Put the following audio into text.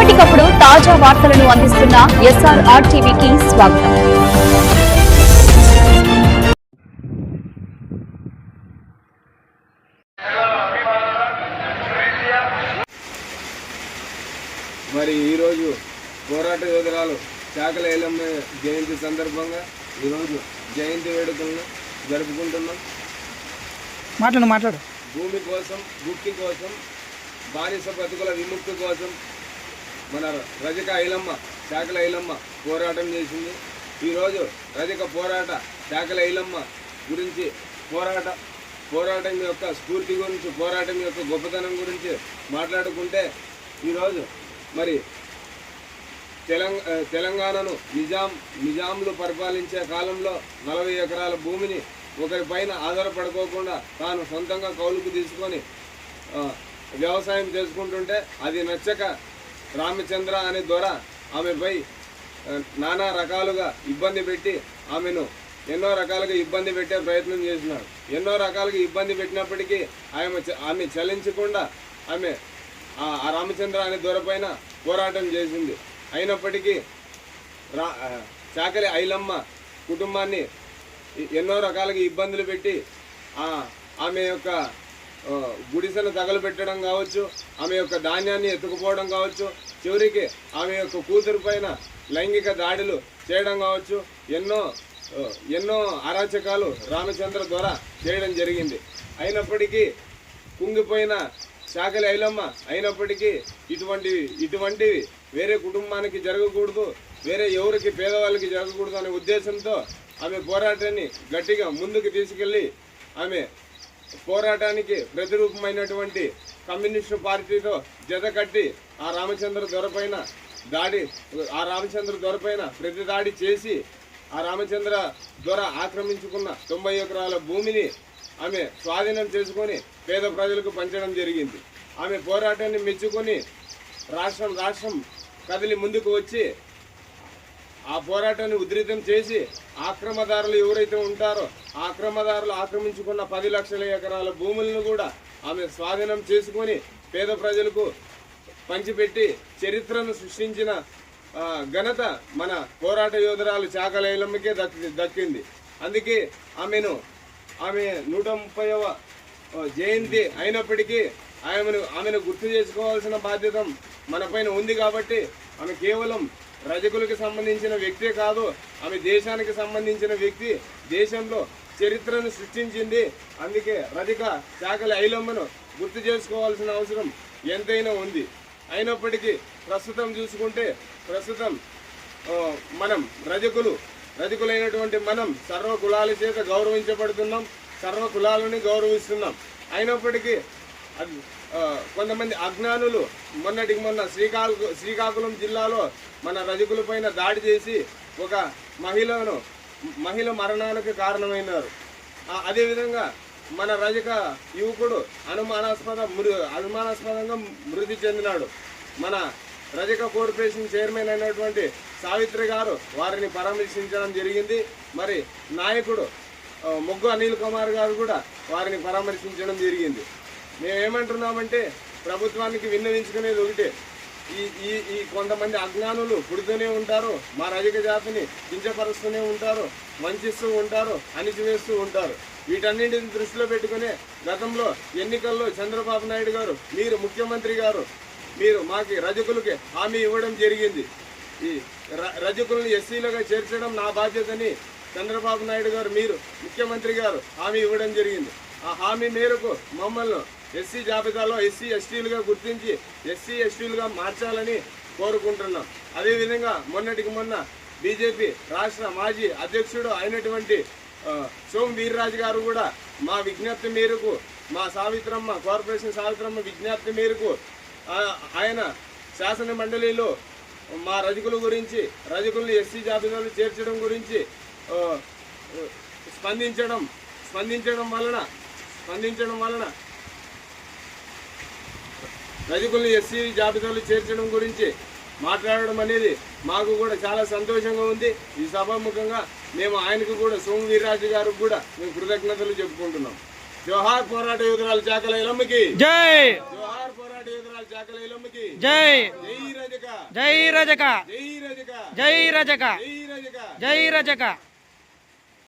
ఎప్పటికప్పుడు తాజా వార్తలను అందిస్తున్న ఎస్ఆర్ టీవీకి స్వాగతం. మరి ఈరోజు పోరాట యోధురాలు చాకల ఏలమ్మ జయంతి సందర్భంగా ఈరోజు జయంతి వేడుకలను జరుపుకుంటున్నాం. మాట్లాడు మాట్లాడు. భూమి కోసం భుక్తి కోసం బానిస బతుకుల విముక్తి కోసం మన రజక ఐలమ్మ చాకల ఐలమ్మ పోరాటం చేసింది. ఈరోజు రజక పోరాట శాఖల ఐలమ్మ గురించి పోరాట పోరాటం యొక్క స్ఫూర్తి గురించి పోరాటం యొక్క గొప్పతనం గురించి మాట్లాడుకుంటే ఈరోజు మరి తెలంగ తెలంగాణను నిజాం నిజాంలు పరిపాలించే కాలంలో నలభై ఎకరాల భూమిని ఒకరి పైన ఆధారపడుకోకుండా తాను సొంతంగా కౌలుకు తీసుకొని వ్యవసాయం చేసుకుంటుంటే అది నచ్చక రామచంద్ర అనే ద్వారా ఆమెపై నానా రకాలుగా ఇబ్బంది పెట్టి ఆమెను ఎన్నో రకాలుగా ఇబ్బంది పెట్టే ప్రయత్నం చేసినాడు. ఎన్నో రకాలుగా ఇబ్బంది పెట్టినప్పటికీ ఆమె ఆమె చలించకుండా ఆమె ఆ రామచంద్ర అనే దొరపైన పోరాటం చేసింది. అయినప్పటికీ రా చాకలి ఐలమ్మ కుటుంబాన్ని ఎన్నో రకాలుగా ఇబ్బందులు పెట్టి ఆమె యొక్క గుడిసెను తగలబెట్టడం కావచ్చు ఆమె యొక్క ధాన్యాన్ని ఎత్తుకుపోవడం కావచ్చు చివరికి ఆమె యొక్క కూతురు పైన లైంగిక దాడులు చేయడం కావచ్చు ఎన్నో ఎన్నో అరాచకాలు రామచంద్ర ద్వారా చేయడం జరిగింది. అయినప్పటికీ కుంగిపోయిన చాకలి ఐలమ్మ అయినప్పటికీ ఇటువంటివి ఇటువంటివి వేరే కుటుంబానికి జరగకూడదు వేరే ఎవరికి పేదవాళ్ళకి జరగకూడదు అనే ఉద్దేశంతో ఆమె పోరాటాన్ని గట్టిగా ముందుకు తీసుకెళ్ళి ఆమె పోరాటానికి ప్రతిరూపమైనటువంటి కమ్యూనిస్టు పార్టీతో జత కట్టి ఆ రామచంద్ర దొరపైన దాడి ఆ రామచంద్ర దొరపైన ప్రతి దాడి చేసి ఆ రామచంద్ర దొర ఆక్రమించుకున్న తొంభై ఎకరాల భూమిని ఆమె స్వాధీనం చేసుకొని పేద ప్రజలకు పంచడం జరిగింది. ఆమె పోరాటాన్ని మెచ్చుకొని రాష్ట్రం రాష్ట్రం కదిలి ముందుకు వచ్చి ఆ పోరాటాన్ని ఉధృతం చేసి ఆక్రమదారులు ఎవరైతే ఉంటారో ఆక్రమదారులు ఆక్రమించుకున్న పది లక్షల ఎకరాల భూములను కూడా ఆమె స్వాధీనం చేసుకొని పేద ప్రజలకు పంచిపెట్టి చరిత్రను సృష్టించిన ఘనత మన పోరాట యోధురాలు చాకలైలమ్మకే దక్కి దక్కింది. అందుకే ఆమెను ఆమె నూట ముప్పైవ జయంతి అయినప్పటికీ ఆమెను ఆమెను గుర్తు చేసుకోవాల్సిన బాధ్యత మన పైన ఉంది కాబట్టి ఆమె కేవలం రజకులకు సంబంధించిన వ్యక్తే కాదు ఆమె దేశానికి సంబంధించిన వ్యక్తి. దేశంలో చరిత్రను సృష్టించింది. అందుకే రజక శాఖల ఐలమ్మను గుర్తు చేసుకోవాల్సిన అవసరం ఎంతైనా ఉంది. అయినప్పటికీ ప్రస్తుతం చూసుకుంటే ప్రస్తుతం మనం రజకులు రజకులైనటువంటి మనం సర్వ కులాల చేత గౌరవించబడుతున్నాం సర్వ కులాలని గౌరవిస్తున్నాం. అయినప్పటికీ కొంతమంది అజ్ఞానులు మొన్నటికి మొన్న శ్రీకాకు శ్రీకాకుళం జిల్లాలో మన రజకుల పైన దాడి చేసి ఒక మహిళను మహిళ మరణానికి కారణమైనారు. అదేవిధంగా మన రజక యువకుడు అనుమానాస్పద మృ అనుమానాస్పదంగా మృతి చెందినాడు. మన రజక కార్పొరేషన్ చైర్మన్ అయినటువంటి సావిత్రి గారు వారిని పరామర్శించడం జరిగింది. మరి నాయకుడు ముగ్గు మొగ్గు అనిల్ కుమార్ గారు కూడా వారిని పరామర్శించడం జరిగింది. మేము ఏమంటున్నామంటే ప్రభుత్వానికి విన్నవించుకునేది ఒకటే. ఈ ఈ ఈ కొంతమంది అజ్ఞానులు పుడుతూనే ఉంటారు మా రజక జాతిని కించపరుస్తూనే ఉంటారు వంచిస్తూ ఉంటారు అణిచివేస్తూ ఉంటారు. వీటన్నింటిని దృష్టిలో పెట్టుకునే గతంలో ఎన్నికల్లో చంద్రబాబు నాయుడు గారు మీరు ముఖ్యమంత్రి గారు మీరు మాకు రజకులకి హామీ ఇవ్వడం జరిగింది. ఈ ర- రజకులను ఎస్సీలుగా చేర్చడం నా బాధ్యతని చంద్రబాబు నాయుడు గారు మీరు ముఖ్యమంత్రి గారు హామీ ఇవ్వడం జరిగింది. ఆ హామీ మేరకు మమ్మల్ని ఎస్సీ జాబితాలో ఎస్సీ ఎస్టీలుగా గుర్తించి ఎస్సీ ఎస్టీలుగా మార్చాలని కోరుకుంటున్నాం. అదేవిధంగా మొన్నటికి మొన్న బీజేపీ రాష్ట్ర మాజీ అధ్యక్షుడు అయినటువంటి సోమ్ వీర్రాజు గారు కూడా మా విజ్ఞప్తి మేరకు మా సావిత్రమ్మ కార్పొరేషన్ సావిత్రమ్మ విజ్ఞప్తి మేరకు ఆయన శాసన మండలిలో మా రజకుల గురించి రజకుల్ని ఎస్సీ జాబితాలో చేర్చడం గురించి స్పందించడం స్పందించడం వలన స్పందించడం వలన రజకుల్ని ఎస్సీ జాబితాలో చేర్చడం గురించి మాట్లాడడం అనేది మాకు కూడా చాలా సంతోషంగా ఉంది. ఈ సభాముఖంగా మేము ఆయనకు కూడా సోము వీర్రాజు గారికి కూడా మేము కృతజ్ఞతలు చెప్పుకుంటున్నాం. జోహార్ పోరాట యోధురాలు చాకల ఇలమ్మకి జై! జోహార్ పోరాట యోధురాలు చాకల ఇలమ్మకి జై! జై రజక. జై రజక. జై రజక. జై రజక. జై రజక. జై రజక.